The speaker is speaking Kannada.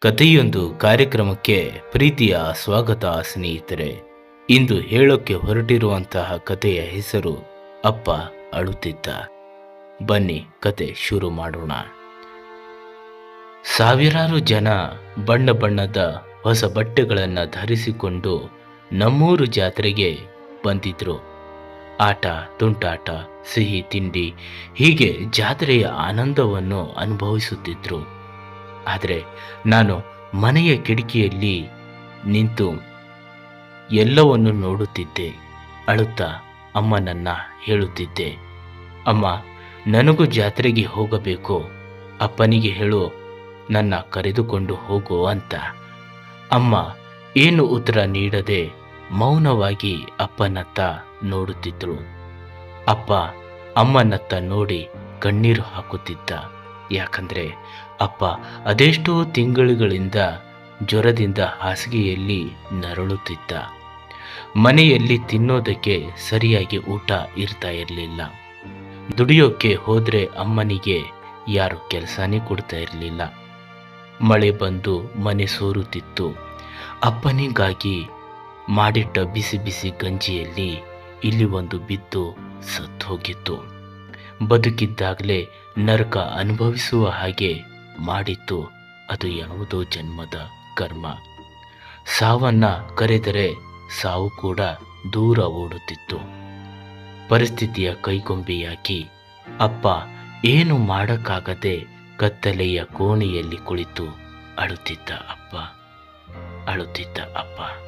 ಕಥೆಯೊಂದು ಕಾರ್ಯಕ್ರಮಕ್ಕೆ ಪ್ರೀತಿಯ ಸ್ವಾಗತ, ಸ್ನೇಹಿತರೆ. ಇಂದು ಹೇಳೋಕ್ಕೆ ಹೊರಟಿರುವಂತಹ ಕಥೆಯ ಹೆಸರು ಅಪ್ಪ ಅಳುತ್ತಿದ್ದ. ಬನ್ನಿ ಕತೆ ಶುರು ಮಾಡೋಣ. ಸಾವಿರಾರು ಜನ ಬಣ್ಣ ಬಣ್ಣದ ಹೊಸ ಬಟ್ಟೆಗಳನ್ನು ಧರಿಸಿಕೊಂಡು ನಮ್ಮೂರು ಜಾತ್ರೆಗೆ ಬಂದಿದ್ರು. ಆಟ, ತುಂಟಾಟ, ಸಿಹಿ ತಿಂಡಿ ಹೀಗೆ ಜಾತ್ರೆಯ ಆನಂದವನ್ನು ಅನುಭವಿಸುತ್ತಿದ್ರು. ಆದರೆ ನಾನು ಮನೆಯ ಕಿಟಕಿಯಲ್ಲಿ ನಿಂತು ಎಲ್ಲವನ್ನು ನೋಡುತ್ತಿದ್ದೆ. ಅಳುತ್ತಾ ಅಮ್ಮನನ್ನ ಹೇಳುತ್ತಿದ್ದೆ, ಅಮ್ಮ, ನನಗೂ ಜಾತ್ರೆಗೆ ಹೋಗಬೇಕು. ಅಪ್ಪನಿಗೆ ಹೇಳು, ನನ್ನ ಕರೆದುಕೊಂಡು ಹೋಗು ಅಂತ. ಅಮ್ಮ, ಏನು ಉತ್ತರ ನೀಡದೆ ಮೌನವಾಗಿ ಅಪ್ಪನತ್ತ ನೋಡುತ್ತಿದ್ದಳು ಅಪ್ಪ ಅಮ್ಮನತ್ತ ನೋಡಿ ಕಣ್ಣೀರು ಹಾಕುತ್ತಿದ್ದ. ಯಾಕಂದ್ರೆ ಅಪ್ಪ ಅದೆಷ್ಟೋ ತಿಂಗಳುಗಳಿಂದ ಜ್ವರದಿಂದ ಹಾಸಿಗೆಯಲ್ಲಿ ನರಳುತ್ತಿದ್ದ. ಮನೆಯಲ್ಲಿ ತಿನ್ನೋದಕ್ಕೆ ಸರಿಯಾಗಿ ಊಟ ಇರ್ತಾ ಇರಲಿಲ್ಲ. ದುಡಿಯೋಕೆ ಹೋದರೆ ಅಮ್ಮನಿಗೆ ಯಾರು ಕೆಲಸನೇ ಕೊಡ್ತಾ ಇರಲಿಲ್ಲ. ಮಳೆ ಬಂದು ಮನೆ ಸೋರುತ್ತಿತ್ತು. ಅಪ್ಪನಿಗಾಗಿ ಮಾಡಿಟ್ಟ ಬಿಸಿ ಬಿಸಿ ಗಂಜಿಯಲ್ಲಿ ಇಲ್ಲಿ ಒಂದು ಬಿದ್ದು ಸತ್ತು ಹೋಗಿತ್ತು ಬದುಕಿದ್ದಾಗಲೇ ನರಕ ಅನುಭವಿಸುವ ಹಾಗೆ ಮಾಡಿತ್ತು. ಅದು ಯಾವುದೋ ಜನ್ಮದ ಕರ್ಮ. ಸಾವನ್ನ ಕರೆದರೆ ಸಾವು ಕೂಡ ದೂರ ಓಡುತ್ತಿತ್ತು. ಪರಿಸ್ಥಿತಿಯ ಕೈಗೊಂಬೆಯಾಗಿ ಅಪ್ಪ ಏನು ಮಾಡಕ್ಕಾಗದೆ ಕತ್ತಲೆಯ ಕೋಣೆಯಲ್ಲಿ ಕುಳಿತು ಅಳುತ್ತಿದ್ದ ಅಪ್ಪ ಅಳುತ್ತಿದ್ದ ಅಪ್ಪ.